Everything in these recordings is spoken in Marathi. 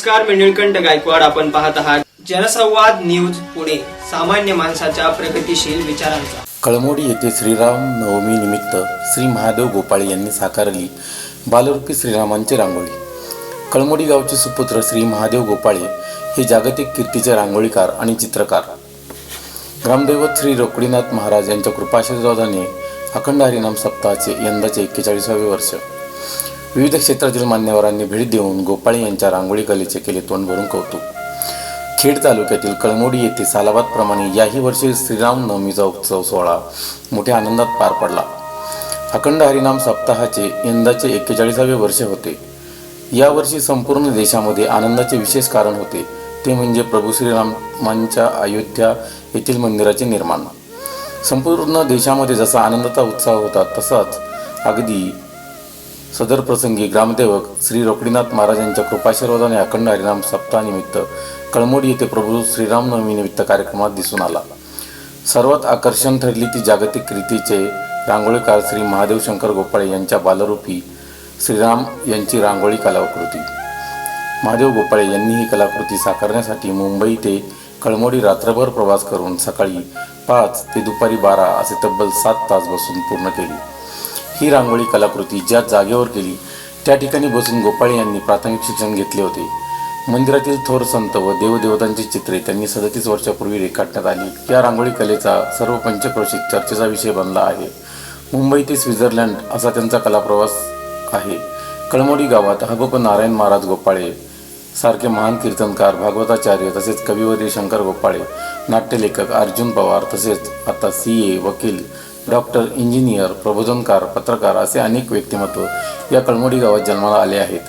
नमस्कार मी निळकंठ गायकवाड आपण पाहत आहात जनसंवाद न्यूज पुणे सामान्य माणसाच्या प्रगतीशील विचारांचा. कळमोडी येथे श्रीराम नवमी निमित्त श्री महादेव गोपाळे यांनी साकारली बालरूपी श्रीरामांची रांगोळी. कळमोडी गावचे सुपुत्र श्री महादेव गोपाळे हे जागतिक कीर्तीचे रांगोळीकार आणि चित्रकार. ग्रामदैवत श्री रोकडीनाथ महाराज यांच्या कृपाशीर्वादाने अखंड हरिनाम सप्ताहाचे यंदाचे एक्केचाळीसावे वर्ष. विविध क्षेत्रातील मान्यवरांनी भेट देऊन गोपाळे यांच्या रांगोळी कलेचे केले तोंड भरून कौतुक. खेड तालुक्यातील कळमोडी येथे सालाबादप्रमाणे याही वर्षी श्रीराम नवमीचा उत्सव सोहळा मोठ्या आनंदात पार पडला. अखंड हरिनाम सप्ताहाचे यंदाचे एक्केचाळीसावे वर्ष होते. यावर्षी संपूर्ण देशामध्ये आनंदाचे विशेष कारण होते. ते म्हणजे प्रभू श्रीरामांच्या अयोध्या येथील मंदिराचे निर्माण. संपूर्ण देशामध्ये जसा आनंदाचा उत्साह होता तसाच अगदी सदर प्रसंगी ग्रामदेवक श्री रोकडीनाथ महाराजांच्या कृपाशीर्वादाने अखंड हरिनाम सप्ताहानिमित्त कळमोडी येथे प्रभू श्रीरामनवमीनिमित्त कार्यक्रमात दिसून आला. सर्वात आकर्षण ठरली ती जागतिक कृतीचे रांगोळीकार श्री महादेव शंकर गोपाळे यांच्या बालरूपी श्रीराम यांची रांगोळी कलाकृती. महादेव गोपाळे यांनी ही कलाकृती साकारण्यासाठी मुंबई ते कळमोडी रात्रभर प्रवास करून सकाळी पाच ते दुपारी बारा असे तब्बल सात तास बसून पूर्ण केली. ही रांगोळी कलाकृती ज्या जागेवर केली त्या ठिकाणी बसून गोपाळे यांनी प्राथमिक शिक्षण घेतले होते. मंदिरातील थोर संत व देवदेवतांची चित्रे त्यांनी सदतीस वर्षापूर्वी रेखाटण्यात आली. या रांगोळी कलेचा सर्व पंचक्रोशीत चर्चेचा विषय बनला आहे. मुंबई ते स्वित्झर्लंड असा त्यांचा कलाप्रवास आहे. कळमोडी गावात हबप नारायण महाराज गोपाळे सारखे महान कीर्तनकार भागवताचार्य तसेच कविवरी शंकर गोपाळे नाट्यलेखक अर्जुन पवार तसेच आता सी ए वकील डॉक्टर इंजिनियर प्रबोधनकार पत्रकार असे अनेक व्यक्तिमत्व या कळमोडी गावात जन्माला आले आहेत.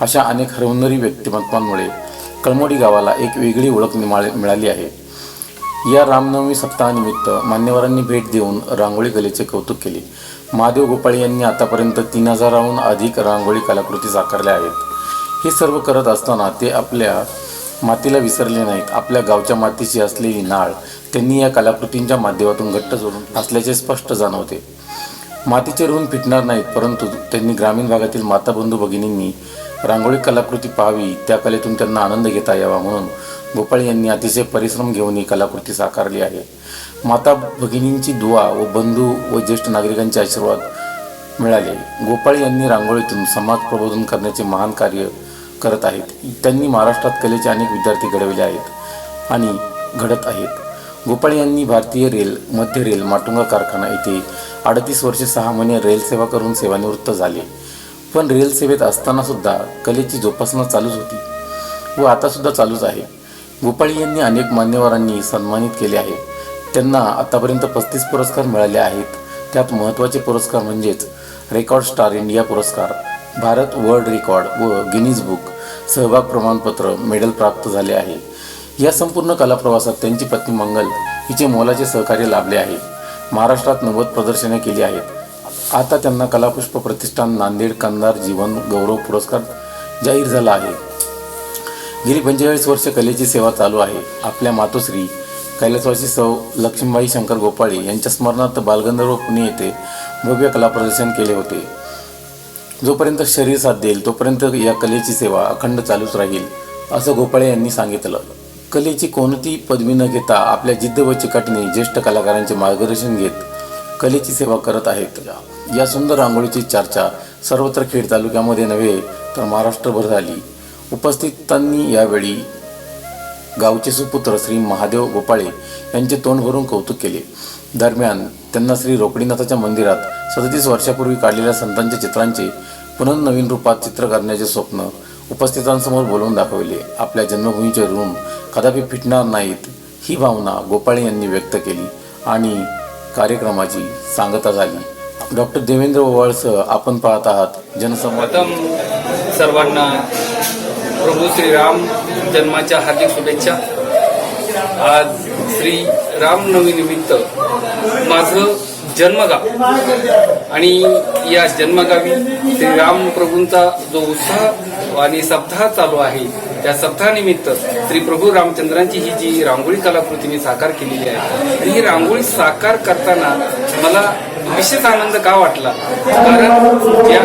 अशा अनेक हरवणारी व्यक्तिमत्वांमुळे कळमोडी गावाला एक वेगळी ओळख मिळाली आहे. या रामनवमी सप्ताहानिमित्त मान्यवरांनी भेट देऊन रांगोळी कलेचे कौतुक केले. महादेव गोपाळे यांनी आतापर्यंत तीन हजाराहून अधिक रांगोळी कलाकृती साकारल्या आहेत. हे सर्व करत असताना ते आपल्या मातीला विसरले नाहीत. आपल्या गावच्या मातीची असलेली नाळ त्यांनी या कलाकृतींच्या माध्यमातून घट्ट जोडून असल्याचे स्पष्ट जाणवते. मातीचे ऋण फिटणार नाहीत परंतु त्यांनी ग्रामीण भागातील माता बंधू भगिनींनी रांगोळी कलाकृती पाहावी त्या कलेतून त्यांना आनंद घेता यावा म्हणून गोपाळ यांनी अतिशय परिश्रम घेऊन ही कलाकृती साकारली आहे. माता भगिनींची दुवा व बंधू व ज्येष्ठ नागरिकांचे आशीर्वाद मिळाले. गोपाळ यांनी रांगोळीतून समाज प्रबोधन करण्याचे महान कार्य करत आहेत. त्यांनी महाराष्ट्रात कलेचे अनेक विद्यार्थी घडविले आहेत आणि घडत आहेत. गोपाळ यांनी भारतीय रेल मध्य रेल माटुंगा कारखाना येथे अडतीस वर्षे सहा महिने रेलसेवा करून सेवानिवृत्त झाले. पण रेलसेवेत असतानासुद्धा असताना सुद्धा कलेची जोपासना चालूच होती व आता सुद्धा चालूच आहे. गोपाळी यांनी अनेक मान्यवरांनी सन्मानित केले आहे. त्यांना आतापर्यंत पस्तीस पुरस्कार मिळाले आहेत. त्यात महत्त्वाचे पुरस्कार म्हणजेच रेकॉर्ड स्टार इंडिया पुरस्कार भारत वर्ल्ड रेकॉर्ड व गिनीज बुक सहभाग प्रमाणपत्र मेडल प्राप्त झाले आहे. या संपूर्ण कलाप्रवासात त्यांची पत्नी मंगल हिचे मोलाचे सहकार्य लाभले आहे. महाराष्ट्रात नव्वद प्रदर्शने केली आहेत. आता त्यांना कलापुष्प प्रतिष्ठान नांदेड कंधार जीवन गौरव पुरस्कार जाहीर झाला आहे. गेली पंचेचाळीस वर्ष कलेची सेवा चालू आहे. आपल्या मातोश्री कैलासवासी सौ लक्ष्मीबाई शंकर गोपाळे यांच्या स्मरणार्थ बालगंधर्व पुणे येथे भव्य कला प्रदर्शन केले होते. जोपर्यंत शरीर साथ देईल तोपर्यंत या कलेची सेवा अखंड चालूच राहील असं गोपाळे यांनी सांगितलं. कलेची कोणती पदवी न घेता आपल्या जिद्द व चिकाटीने ज्येष्ठ कलाकारांचे मार्गदर्शन घेत कलेची सेवा करत आहेत. या सुंदर रांगोळीची चर्चा सर्वत्र खेड तालुक्यामध्ये नव्हे तर महाराष्ट्रभर झाली. उपस्थितांनी यावेळी गावचे सुपुत्र श्री महादेव गोपाळे यांचे तोंड भरून कौतुक केले. दरम्यान त्यांना श्री रोकडीनाथाच्या मंदिरात सदतीस वर्षापूर्वी काढलेल्या संतांच्या चित्रांचे पुनर्नवीन रूपात चित्र करण्याचे स्वप्न उपस्थितांसमोर बोलवून दाखविले आपल्या जन्मभूमीचे ऋण कदापि फिटणार नाहीत ही भावना गोपाळे यांनी व्यक्त केली आणि कार्यक्रमाची सांगता झाली. डॉक्टर देवेंद्र ओवाळसह आपण पाहत आहात जनसंवाद. सर्वांना प्रभू श्रीराम जन्माच्या हार्दिक शुभेच्छा. आज श्री रामनवमी निमित्त माझं जन्मगाव आणि या जन्मगावी श्रीराम प्रभूंचा जो उत्साह आणि सप्ताह चालू आहे. त्या सप्ताहानिमित्त श्री प्रभू रामचंद्रांची ही जी रांगोळी कलाकृतीने साकार केलेली आहे ही रांगोळी साकार करताना मला विशेष आनंद का वाटला? कारण ज्या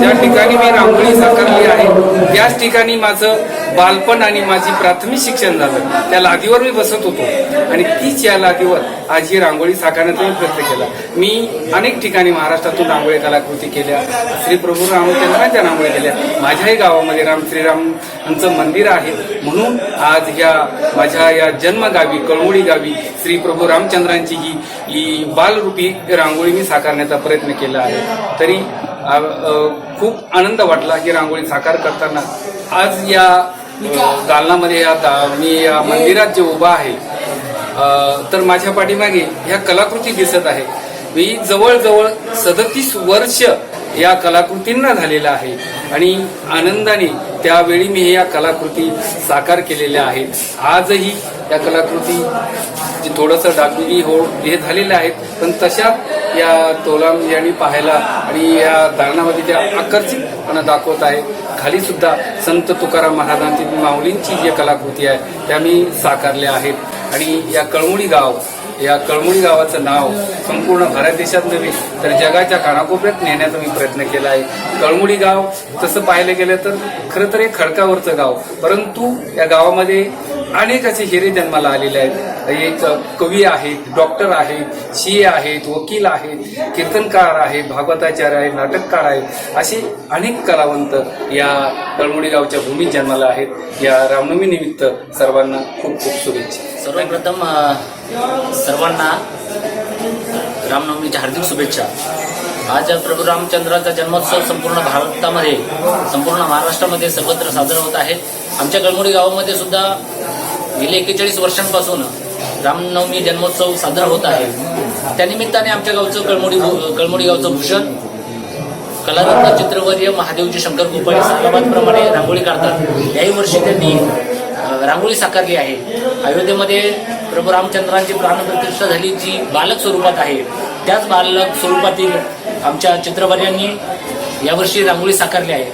ज्या ठिकाणी मी रांगोळी साकारली आहे त्याच ठिकाणी माझं बालपण आणि माझी प्राथमिक शिक्षण झालं. त्या लादीवर मी बसत होतो. आणि तीच या लादीवर आज ही रांगोळी साकारण्याचा मी प्रयत्न केला. मी अनेक ठिकाणी महाराष्ट्रातून रांगोळी कलाकृती केल्या. श्री प्रभू रामचंद्रांच्या रांगोळी केल्या. माझ्याही गावामध्ये राम श्रीरामांचं मंदिर आहे. म्हणून आज या माझ्या या जन्मगावी कळमुळी गावी श्री प्रभू रामचंद्रांची ही ही बालरूपी रांगोळी मी साकारण्याचा प्रयत्न केला आहे. तरी खूप आनंद वाटला ही रांगोळी साकार करताना. आज या दालनामध्ये या मी या मंदिरात जे उभा आहे तर माझ्या पाठीमागे ह्या कलाकृती दिसत आहे. मी जवळजवळ सदतीस वर्ष या कलाकृतींना झालेलं आहे. आणि आनंदाने त्यावेळी मी या कलाकृती साकार केलेल्या आहेत. आजही या कलाकृती जे थोडंसं डागडुगी हो हे झालेल्या आहेत. पण तशा या तोलाम यांनी पाहायला आणि या दालनामध्ये त्या आकर्षितपणा दाखवत आहे. खाली सुद्धा संत तुकाराम महाराजांची माऊलींची जी कलाकृती आहे त्या मी साकारल्या आहेत. आणि या कळमुळी गाव या कळमुडी गावाचं नाव संपूर्ण भारत देशात नव्हे तर जगाच्या कानाकोपऱ्यात नेण्याचा मी प्रयत्न केला आहे. कळमुडी गाव तसं पाहिलं गेलं तर खरं तर एक खडकावरचं गाव परंतु या गावामध्ये अनेक असे हिरे जन्माला आलेले आहेत. एक कवी आहेत डॉक्टर आहेत सी आहेत वकील आहेत कीर्तनकार आहेत भागवताचार्य आहेत नाटककार आहेत. असे अनेक कलावंत या कळमुडी गावच्या भूमीत जन्माला आहेत. या रामनवमी निमित्त सर्वांना खूप खूप शुभेच्छा. सर्वप्रथम सर्वांना रामनवमीच्या हार्दिक शुभेच्छा. आज प्रभू रामचंद्राचा जन्मोत्सव संपूर्ण भारतामध्ये संपूर्ण महाराष्ट्रामध्ये सर्वत्र साजरा होत आहे. आमच्या कळमुडी गावामध्ये सुद्धा गेल्या एक्केचाळीस वर्षांपासून रामनवमी जन्मोत्सव साजरा होत आहे. त्यानिमित्ताने आमच्या गावचं कळमोडी भू- गावचं भूषण कलारत्न चित्रवर्य महादेवजी शंकर गोपाळे सालाबादप्रमाणे रांगोळी काढतात. याही वर्षी त्यांनी रांगोळी साकारली आहे. अयोध्येमध्ये प्रभू रामचंद्रांची प्राणप्रतिष्ठा झाली जी बालक स्वरूपात आहे. त्याच बालक स्वरूपातील आमच्या चित्रवर्यांनी यावर्षी रांगोळी साकारली आहे.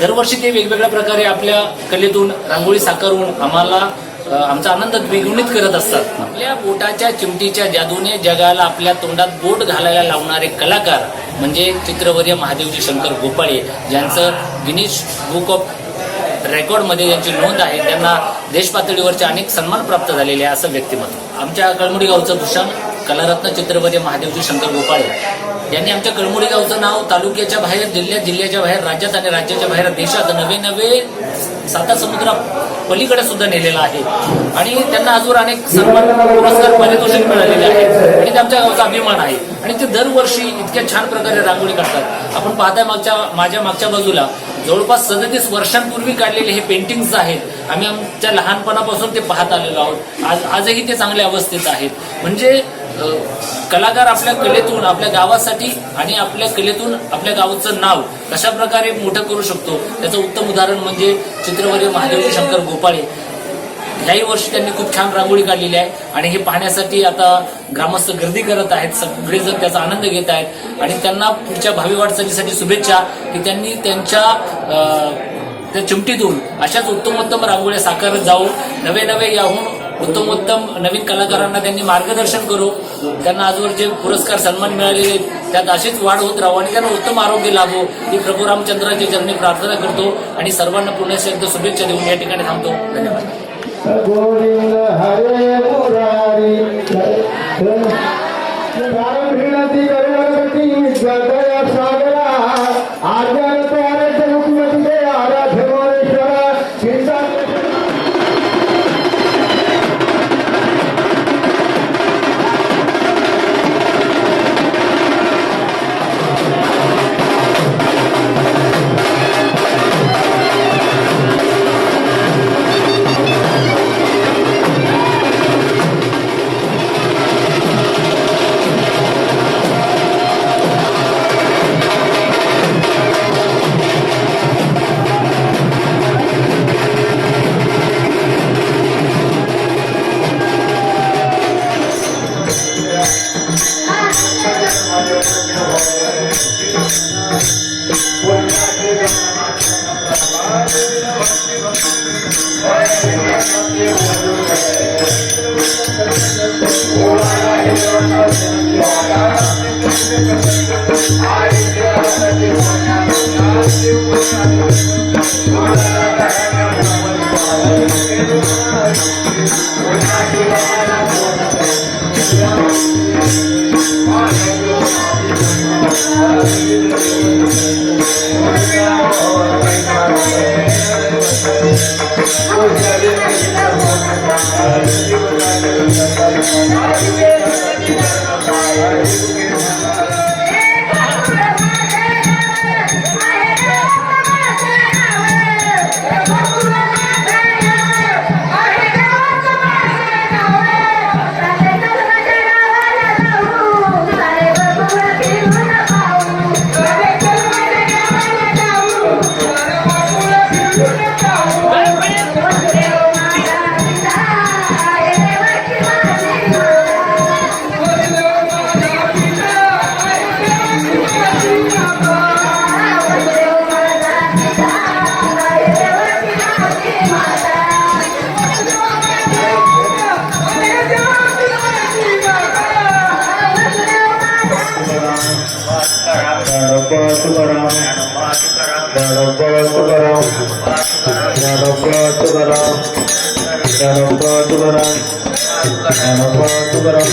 दरवर्षी ते वेगवेगळ्या प्रकारे आपल्या कलेतून रांगोळी साकारून आम्हाला आमचा आनंद द्विगुणित करत असतात. आपल्या बोटाच्या चिमटीच्या जादूने जगाला आपल्या तोंडात बोट घालायला लावणारे कलाकार म्हणजे चित्रवर्य महादेवजी शंकर गोपाळे ज्यांचं गिनीश बुक ऑफ रेकॉर्डमध्ये ज्यांची नोंद आहे त्यांना देशपातळीवरचे अनेक सन्मान प्राप्त झालेले आहे असं व्यक्तिमत्व. आमच्या कळमुडी गावचं भूषण कलारत्न चित्रवर्य महादेवजी शंकर गोपाळे यांनी आमच्या कळमुडी गावचं नाव तालुक्याच्या बाहेर जिल्ह्यात जिल्ह्याच्या बाहेर राज्यात आणि राज्याच्या बाहेर देशात नवे नवे साता समुद्रा पलीकडे सुद्धा नेलेला आहे. आणि त्यांना अजून अनेक सन्मान पुरस्कार पारितोषिक मिळालेले आहेत. आणि त्यांच्या गावचा अभिमान आहे. आणि ते दरवर्षी इतक्या छान प्रकारे रांगोळी काढतात. आपण पाहताय मागच्या माझ्या मागच्या बाजूला जवळपास सदतीस वर्षांपूर्वी काढलेले हे पेंटिंग्स आहेत. आम्ही आमच्या लहानपणापासून ते पाहत आलेलो आहोत. आज आजही ते चांगल्या अवस्थेत आहेत. म्हणजे कलाकार आपल्या कलेतून आपल्या गावासाठी आणि आपल्या कलेतून आपल्या गावाचं नाव कशा प्रकारे मोठं करू शकतो? त्याचं उत्तम उदाहरण म्हणजे चित्रवर्य महादेव शंकर गोपाळे. याही वर्षी त्यांनी खूप छान रांगोळी काढलेली आहे आणि हे पाहण्यासाठी आता ग्रामस्थ गर्दी करत आहेत. सगळेजण त्याचा आनंद घेत आहेत. आणि त्यांना पुढच्या भावी वाटचालीसाठी शुभेच्छा की त्यांनी त्यांच्या त्या चिमटीतून अशाच उत्तमोत्तम रांगोळ्या साकारत जाऊन नवे नवे याहून उत्तमोत्तम नवीन कलाकारांना त्यांनी मार्गदर्शन करू त्यांना आजवर जे पुरस्कार सन्मान मिळालेले आहेत, त्यात अशीच वाढ होत राहू आणि त्यांना उत्तम आरोग्य लाभो ही प्रभू रामचंद्राच्या चरणी प्रार्थना करतो आणि सर्वांना पुण्याशी एकदा शुभेच्छा देऊन या ठिकाणी थांबतो धन्यवाद I'm Ganapa Tukaram, Ganapa Tukaram,